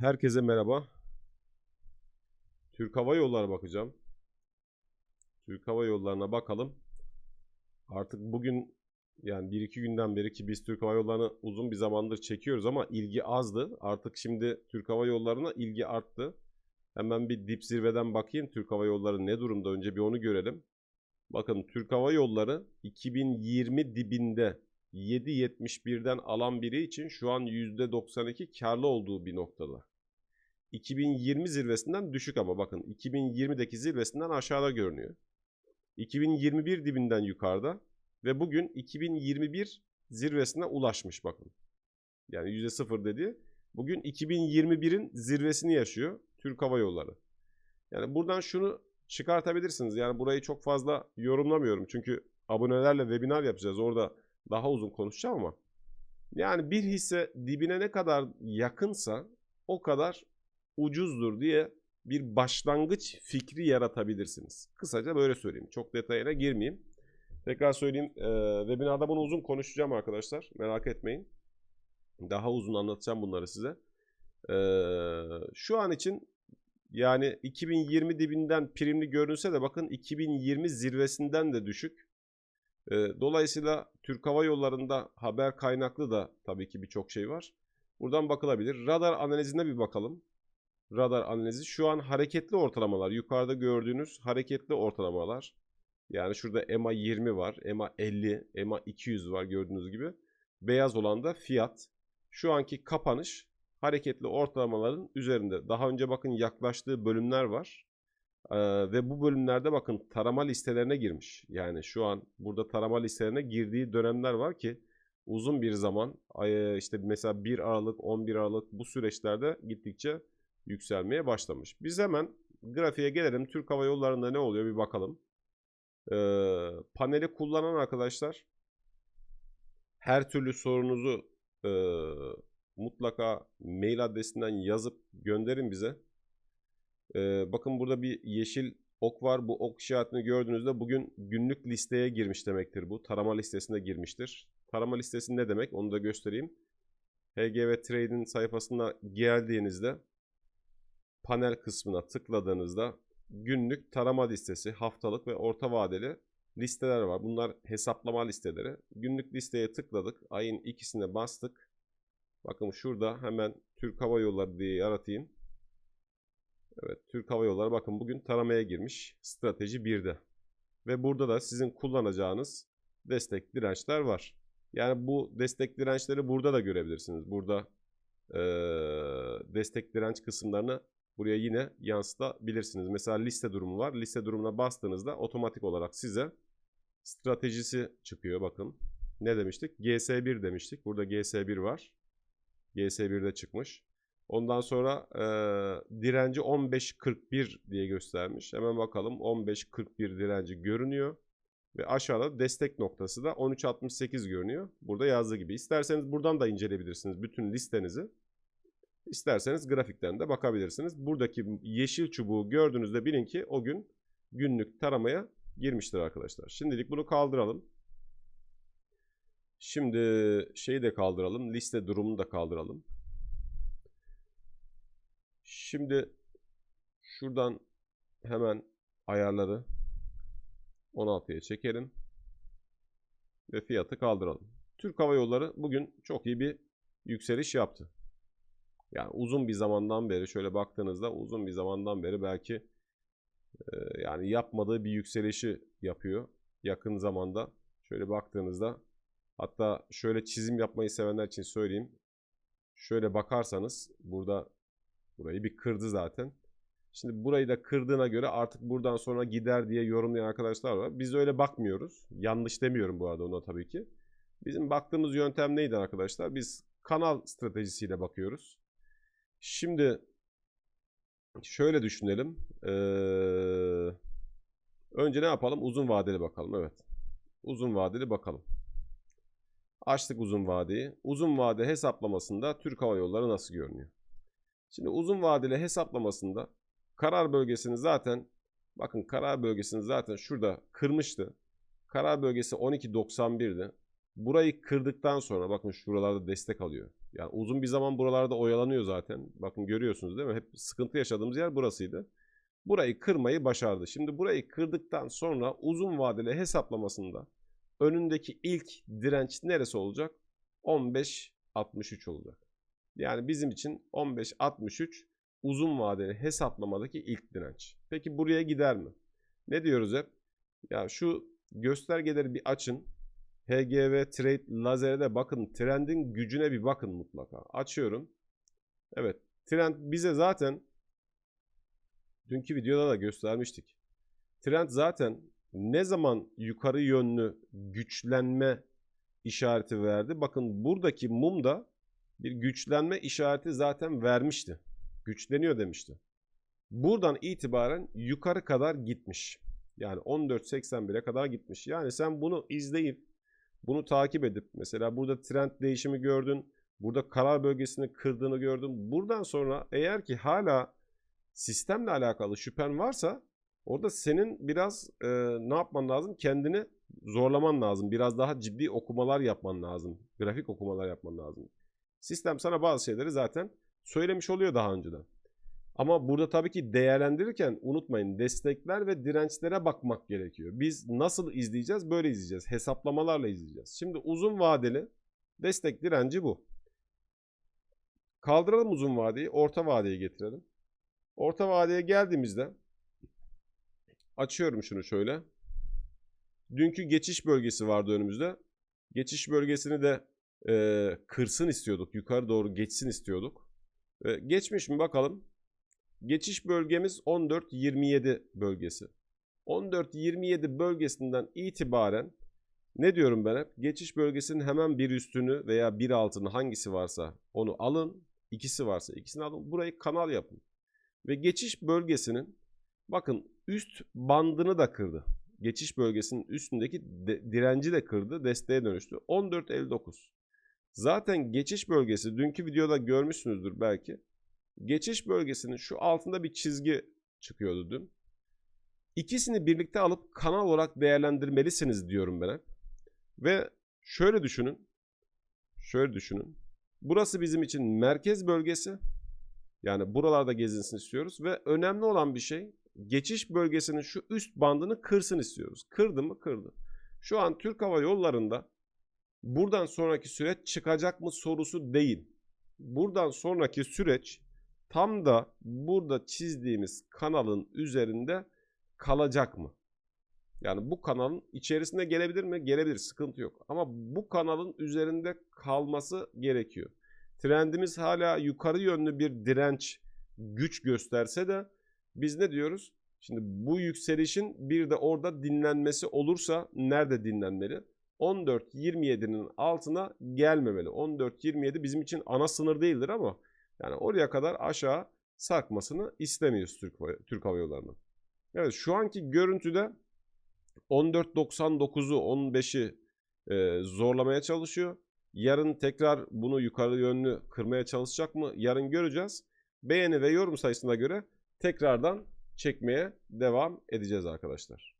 Herkese merhaba. Türk Hava Yolları bakacağım. Türk Hava Yolları'na bakalım. Artık bugün yani bir iki günden beri ki biz Türk Hava Yolları'nı uzun bir zamandır çekiyoruz ama ilgi azdı. Artık şimdi Türk Hava Yolları'na ilgi arttı. Hemen bir dip zirveden bakayım Türk Hava Yolları ne durumda önce bir onu görelim. Bakın Türk Hava Yolları 2020 dibinde 7.71'den alan biri için şu an %92 karlı olduğu bir noktada. 2020 zirvesinden düşük ama bakın 2020'deki zirvesinden aşağıda görünüyor. 2021 dibinden yukarıda ve bugün 2021 zirvesine ulaşmış bakın. Yani %0 dediği bugün 2021'in zirvesini yaşıyor Türk Hava Yolları. Yani buradan şunu çıkartabilirsiniz. Yani burayı çok fazla yorumlamıyorum. Çünkü abonelerle webinar yapacağız. Orada daha uzun konuşacağım ama yani bir hisse dibine ne kadar yakınsa o kadar ucuzdur diye bir başlangıç fikri yaratabilirsiniz. Kısaca böyle söyleyeyim. Çok detayına girmeyeyim. Tekrar söyleyeyim. E, webinarda bunu uzun konuşacağım arkadaşlar. Merak etmeyin. Daha uzun anlatacağım bunları size. E, şu an için yani 2020 dibinden primli görünse de bakın 2020 zirvesinden de düşük. E, dolayısıyla Türk Hava Yolları'nda haber kaynaklı da tabii ki birçok şey var. Buradan bakılabilir. Radar analizine bir bakalım. Radar analizi şu an hareketli ortalamalar. Yukarıda gördüğünüz hareketli ortalamalar. Yani şurada EMA 20 var, EMA 50, EMA 200 var gördüğünüz gibi. Beyaz olan da fiyat. Şu anki kapanış hareketli ortalamaların üzerinde. Daha önce bakın yaklaştığı bölümler var. Ee, ve bu bölümlerde bakın tarama listelerine girmiş. Yani şu an burada tarama listelerine girdiği dönemler var ki uzun bir zaman işte mesela 1 Aralık 11 Aralık bu süreçlerde gittikçe yükselmeye başlamış. Biz hemen grafiğe gelelim. Türk Hava Yolları'nda ne oluyor bir bakalım. Ee, paneli kullanan arkadaşlar her türlü sorunuzu e, mutlaka mail adresinden yazıp gönderin bize. Ee, bakın burada bir yeşil ok var. Bu ok işaretini gördüğünüzde bugün günlük listeye girmiş demektir bu. Tarama listesine girmiştir. Tarama listesi ne demek onu da göstereyim. HGV Trade'in sayfasına geldiğinizde panel kısmına tıkladığınızda günlük tarama listesi, haftalık ve orta vadeli listeler var. Bunlar hesaplama listeleri. Günlük listeye tıkladık. Ayın ikisine bastık. Bakın şurada hemen Türk Hava Yolları diye yaratayım. Evet Türk Hava Yolları bakın bugün taramaya girmiş. Strateji 1'de. Ve burada da sizin kullanacağınız destek dirençler var. Yani bu destek dirençleri burada da görebilirsiniz. Burada e, destek direnç kısımlarını buraya yine yansıtabilirsiniz. Mesela liste durumu var. Liste durumuna bastığınızda otomatik olarak size stratejisi çıkıyor. Bakın ne demiştik? GS1 demiştik. Burada GS1 var. GS1'de çıkmış. Ondan sonra e, direnci 15.41 diye göstermiş. Hemen bakalım 15.41 direnci görünüyor. Ve aşağıda destek noktası da 13.68 görünüyor. Burada yazdığı gibi. İsterseniz buradan da inceleyebilirsiniz bütün listenizi. İsterseniz grafikten de bakabilirsiniz. Buradaki yeşil çubuğu gördüğünüzde bilin ki o gün günlük taramaya girmiştir arkadaşlar. Şimdilik bunu kaldıralım. Şimdi şeyi de kaldıralım. Liste durumunu da kaldıralım. Şimdi şuradan hemen ayarları 16'ya çekelim. Ve fiyatı kaldıralım. Türk Hava Yolları bugün çok iyi bir yükseliş yaptı. Yani uzun bir zamandan beri şöyle baktığınızda uzun bir zamandan beri belki e, yani yapmadığı bir yükselişi yapıyor. Yakın zamanda şöyle baktığınızda hatta şöyle çizim yapmayı sevenler için söyleyeyim. Şöyle bakarsanız burada burayı bir kırdı zaten. Şimdi burayı da kırdığına göre artık buradan sonra gider diye yorumlayan arkadaşlar var. Biz öyle bakmıyoruz. Yanlış demiyorum bu arada ona tabii ki. Bizim baktığımız yöntem neydi arkadaşlar? Biz kanal stratejisiyle bakıyoruz. Şimdi şöyle düşünelim. Ee, önce ne yapalım? Uzun vadeli bakalım. Evet. Uzun vadeli bakalım. Açtık uzun vadeyi. Uzun vade hesaplamasında Türk Hava Yolları nasıl görünüyor? Şimdi uzun vadeli hesaplamasında karar bölgesini zaten bakın karar bölgesini zaten şurada kırmıştı. Karar bölgesi 12.91'di. Burayı kırdıktan sonra bakın şuralarda destek alıyor. Yani uzun bir zaman buralarda oyalanıyor zaten. Bakın görüyorsunuz değil mi? Hep sıkıntı yaşadığımız yer burasıydı. Burayı kırmayı başardı. Şimdi burayı kırdıktan sonra uzun vadeli hesaplamasında önündeki ilk direnç neresi olacak? 15.63 olacak. Yani bizim için 15.63 uzun vadeli hesaplamadaki ilk direnç. Peki buraya gider mi? Ne diyoruz hep? Ya şu göstergeleri bir açın. HGV Trade Lazer'e de bakın. Trendin gücüne bir bakın mutlaka. Açıyorum. Evet. Trend bize zaten dünkü videoda da göstermiştik. Trend zaten ne zaman yukarı yönlü güçlenme işareti verdi. Bakın buradaki mumda bir güçlenme işareti zaten vermişti. Güçleniyor demişti. Buradan itibaren yukarı kadar gitmiş. Yani 14.81'e kadar gitmiş. Yani sen bunu izleyip bunu takip edip mesela burada trend değişimi gördün. Burada karar bölgesini kırdığını gördün. Buradan sonra eğer ki hala sistemle alakalı şüphen varsa orada senin biraz e, ne yapman lazım? Kendini zorlaman lazım. Biraz daha ciddi okumalar yapman lazım. Grafik okumalar yapman lazım. Sistem sana bazı şeyleri zaten söylemiş oluyor daha önceden. Ama burada tabii ki değerlendirirken unutmayın destekler ve dirençlere bakmak gerekiyor. Biz nasıl izleyeceğiz? Böyle izleyeceğiz. Hesaplamalarla izleyeceğiz. Şimdi uzun vadeli destek direnci bu. Kaldıralım uzun vadeyi, orta vadeye getirelim. Orta vadeye geldiğimizde açıyorum şunu şöyle. Dünkü geçiş bölgesi vardı önümüzde. Geçiş bölgesini de e, kırsın istiyorduk. Yukarı doğru geçsin istiyorduk. E, geçmiş mi bakalım. Geçiş bölgemiz 14-27 bölgesi. 14-27 bölgesinden itibaren ne diyorum ben hep? Geçiş bölgesinin hemen bir üstünü veya bir altını hangisi varsa onu alın. İkisi varsa ikisini alın. Burayı kanal yapın. Ve geçiş bölgesinin bakın üst bandını da kırdı. Geçiş bölgesinin üstündeki de, direnci de kırdı. Desteğe dönüştü. 14.59. Zaten geçiş bölgesi dünkü videoda görmüşsünüzdür belki. Geçiş bölgesinin şu altında bir çizgi çıkıyordu dün. İkisini birlikte alıp kanal olarak değerlendirmelisiniz diyorum ben. Ve şöyle düşünün. Şöyle düşünün. Burası bizim için merkez bölgesi. Yani buralarda gezinsin istiyoruz ve önemli olan bir şey geçiş bölgesinin şu üst bandını kırsın istiyoruz. Kırdı mı? Kırdı. Şu an Türk Hava Yolları'nda buradan sonraki süreç çıkacak mı sorusu değil. Buradan sonraki süreç tam da burada çizdiğimiz kanalın üzerinde kalacak mı? Yani bu kanalın içerisine gelebilir mi? Gelebilir. Sıkıntı yok. Ama bu kanalın üzerinde kalması gerekiyor. Trendimiz hala yukarı yönlü bir direnç güç gösterse de biz ne diyoruz? Şimdi bu yükselişin bir de orada dinlenmesi olursa nerede dinlenmeli? 14.27'nin altına gelmemeli. 14.27 bizim için ana sınır değildir ama yani oraya kadar aşağı sarkmasını istemiyoruz Türk, Türk Hava Yolları'nın. Evet şu anki görüntüde 14.99'u 15'i e, zorlamaya çalışıyor. Yarın tekrar bunu yukarı yönlü kırmaya çalışacak mı? Yarın göreceğiz. Beğeni ve yorum sayısına göre tekrardan çekmeye devam edeceğiz arkadaşlar.